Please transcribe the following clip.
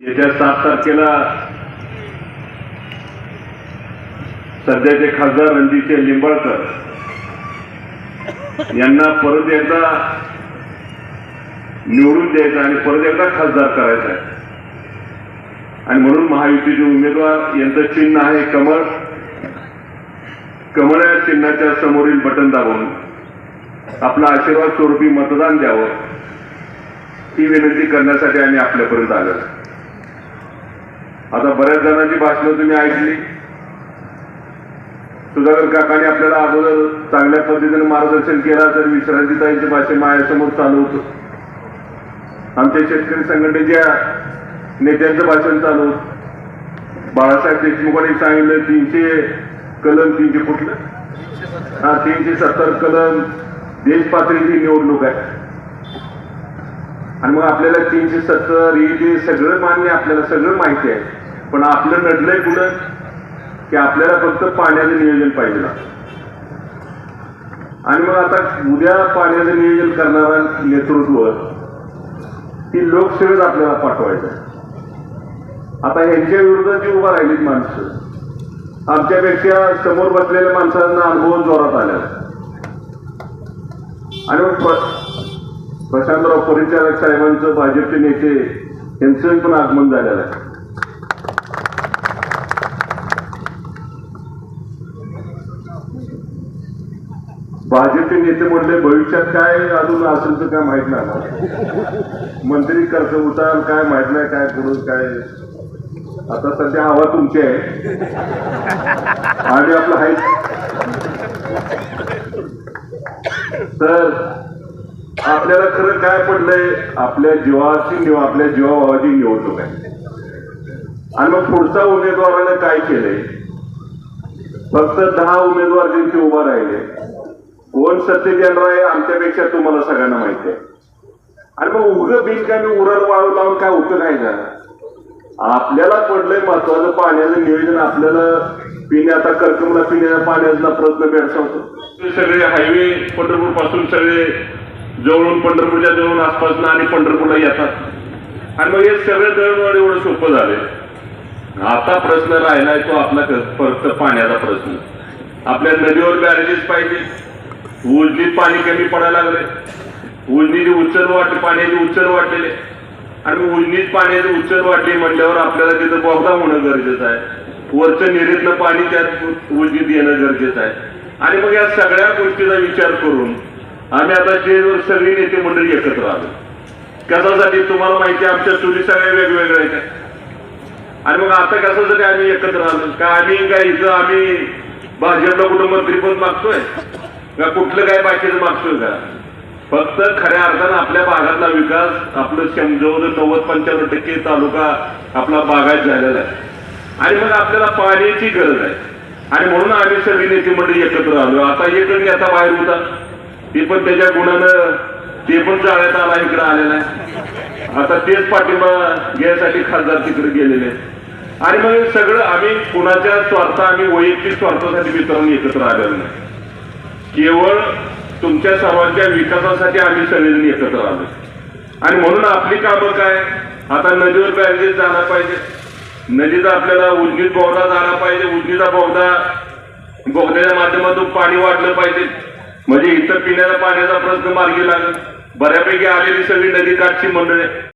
येत्या सात तारखेला सध्याचे खासदार रणजितचे लिंबाळकर यांना परत एकदा निवडून द्यायचा आणि परत एकदा खासदार करायचा आहे. आणि म्हणून महायुतीचे उमेदवार यांचं चिन्ह आहे कमळ. कमळ या चिन्हाच्या समोरील बटन दाबून आपला आशीर्वाद स्वरूपी मतदान द्यावं ही विनंती करण्यासाठी आम्ही आपल्यापर्यंत आलो आता बऱ्याच जणांची भाषणं तुम्ही ऐकली. सुधाकर काकाने आपल्याला अगोदर चांगल्या पद्धतीने मार्गदर्शन केला तर विश्रांतीताईंचे भाषण माझ्यासमोर चालू होतं. आमच्या शेतकरी संघटनेच्या नेत्यांचं भाषण चालू होतं. बाळासाहेब देशमुखांनी सांगितलं तीनशे कलम तीनशे कुठलं? हा तीनशे सत्तर कलम देशपातळीची निवडणूक आहे. आणि मग आपल्याला तीनशे सत्तर हे सगळं मान्य आपल्याला सगळं माहिती आहे. पण आपलं नडलंय कुठं? की आपल्याला फक्त पाण्याचं नियोजन पाहिजे. आणि मग आता उद्या पाण्याचं नियोजन करणारा नेतृत्व ती लोकसेवेत आपल्याला पाठवायचं आता ह्यांच्या विरोधात जी उभा राहिलीत माणसं आमच्यापेक्षा समोर बसलेल्या माणसांना अनुभव जोरात आल्या आणि मग प्रशांतराव परिचारक साहेबांचं भाजपचे नेते यांचं पण आगमन झालेलं आहे. भाजपचे नेते म्हणले भविष्यात काय अजून असेल तर काय माहीत नाही मंत्री कर्ज उतार काय माहीत नाही काय करून काय. आता सध्या हवा तुमची आहे. आणि आपलं आहे तर आपल्याला खरं काय पडलंय? आपल्या जीवाची किंवा आपल्या जीवाभावाची निवडणूक आहे. आणि मग पुढचा उमेदवाराने काय केलंय? फक्त दहा उमेदवार त्यांचे उभा राहिले. कोण सत्तेत येणार आहे आमच्यापेक्षा तुम्हाला सगळ्यांना माहिती आहे. आणि मग उगं बिनकामी उरण वाळू लावून काय उपयोग आहे का? आपल्याला पडलंय महत्वाचं पाण्याचं नियोजन. आपल्याला पिण्या आता कर्कमला पिण्याच्या पाण्याचा प्रश्न भेडसावतो. सगळे हायवे पंढरपूरपासून सगळे जवळून पंढरपूरच्या जवळून आसपासनं आणि पंढरपूरला येतात. आणि मग हे सगळे दळणवळ एवढं सोपं झालंय. आता प्रश्न राहिलाय तो आपला फक्त पाण्याचा प्रश्न. आपल्या नदीवर बॅरेजेस पाहिजे. उजनीत पाणी कमी पडायला लागले उजनीची उचल वाट पाण्याची उचल वाटलेले आणि उजनीत पाण्याची उचल वाटली म्हटल्यावर आपल्याला तिथं बोगदा होणं गरजेचं आहे. वरचं निरीतलं पाणी त्यात उजनीत येणं गरजेचं आहे. आणि मग या सगळ्या गोष्टीचा विचार करून आम्ही आता स्टेजवर सगळी नेते मंडळी एकत्र आलो. कशासाठी? तुम्हाला माहिती आमच्या चुरी सगळ्या वेगवेगळ्या आहेत. आणि मग आता कशासाठी आम्ही एकत्र आलो? का आम्ही काय इथं आम्ही भाजपला कुठं मंत्रीपद मागतोय? का कुठलं काय बाकीचं मागतोय का? फक्त खऱ्या अर्थानं आपल्या भागातला विकास आपलं समजवलं नव्वद पंच्याण्णव टक्के तालुका आपला बागायत झालेला आहे. आणि मग आपल्याला पाण्याची गरज आहे. आणि म्हणून आम्ही सगळी नेते मंडळी एकत्र आलो. आता एक आता बाहेर होता. ते पण त्याच्या गुणानं ते पण जाळ्यात आला इकडे आलेला आहे. आता तेच पाठिंबा घ्यायसाठी खासदार तिकडे गेलेले आणि मग हे सगळं आम्ही कुणाच्या स्वार्थ आम्ही वैयक्तिक स्वार्थासाठी मित्रांनी एकत्र आलेलो नाही. केवळ तुमच्या सर्वांच्या विकासासाठी आम्ही सगळेजण एकत्र आलो. आणि म्हणून आपली कामं काय? आता नदीवर बॅरेजेस जाणार पाहिजे. नदीचा आपल्याला उजनीत बोगदा झाला पाहिजे. उजनीचा बोगदा बोगद्याच्या माध्यमातून पाणी वाढलं पाहिजे. म्हणजे इथं पिण्याला पाण्याचा प्रश्न मार्गी लागला. बऱ्यापैकी आलेली सगळी नदी काठची मंडळी